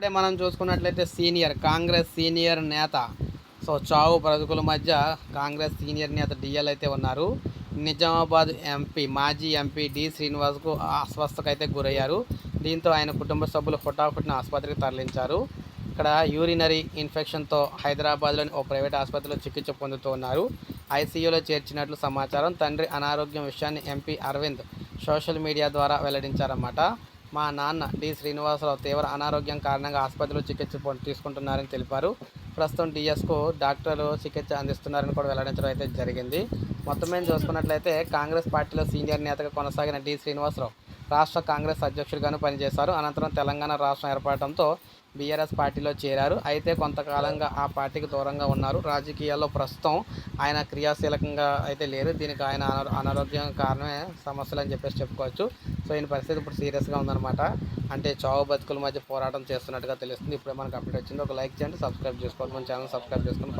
ఇప్పుడే మనం చూసుకున్నట్లయితే సీనియర్ కాంగ్రెస్ సీనియర్ నేత సో చావు బ్రతుకుల మధ్య కాంగ్రెస్ సీనియర్ నేత డిఎల్ అయితే ఉన్నారు. నిజామాబాద్ ఎంపీ మాజీ ఎంపీ డి శ్రీనివాస్కు అస్వస్థకైతే గురయ్యారు. దీంతో ఆయన కుటుంబ సభ్యులు హుటాహుటిన ఆసుపత్రికి తరలించారు. ఇక్కడ యూరినరీ ఇన్ఫెక్షన్తో హైదరాబాద్లోని ఓ ప్రైవేట్ ఆసుపత్రిలో చికిత్స పొందుతూ ఉన్నారు. ఐసీయూలో చేర్చినట్లు సమాచారం తండ్రి అనారోగ్యం విషయాన్ని ఎంపీ అరవింద్ సోషల్ మీడియా ద్వారా వెల్లడించారన్నమాట. మా నాన్న డి. శ్రీనివాసరావు తీవ్ర అనారోగ్యం కారణంగా ఆసుపత్రిలో చికిత్స తీసుకుంటున్నారని తెలిపారు. ప్రస్తుతం డిఎస్కు డాక్టర్లు చికిత్స అందిస్తున్నారని కూడా వెల్లడించడం అయితే జరిగింది. మొత్తం మీద చూసుకున్నట్లయితే కాంగ్రెస్ పార్టీలో సీనియర్ నేతగా కొనసాగిన డి. శ్రీనివాసరావు రాష్ట్ర కాంగ్రెస్ అధ్యక్షుడిగాను పనిచేశారు. అనంతరం తెలంగాణ రాష్ట్రం ఏర్పడటంతో బీఆర్ఎస్ పార్టీలో చేరారు. అయితే కొంతకాలంగా ఆ పార్టీకి దూరంగా ఉన్నారు. రాజకీయాల్లో ప్రస్తుతం ఆయన క్రియాశీలకంగా అయితే లేరు. దీనికి ఆయన అనారోగ్యం కారణమే సమస్యలు అని చెప్పేసి చెప్పుకోవచ్చు. సో ఈయన పరిస్థితి ఇప్పుడు సీరియస్గా ఉందన్నమాట. అంటే చావు బతుకుల మధ్య పోరాటం చేస్తున్నట్టుగా తెలుస్తుంది. ఇప్పుడే మనకు అప్డేట్ వచ్చింది. ఒక లైక్ చేయండి సబ్స్క్రైబ్ చేసుకోండి. మన ఛానల్ సబ్స్క్రైబ్ చేసుకొని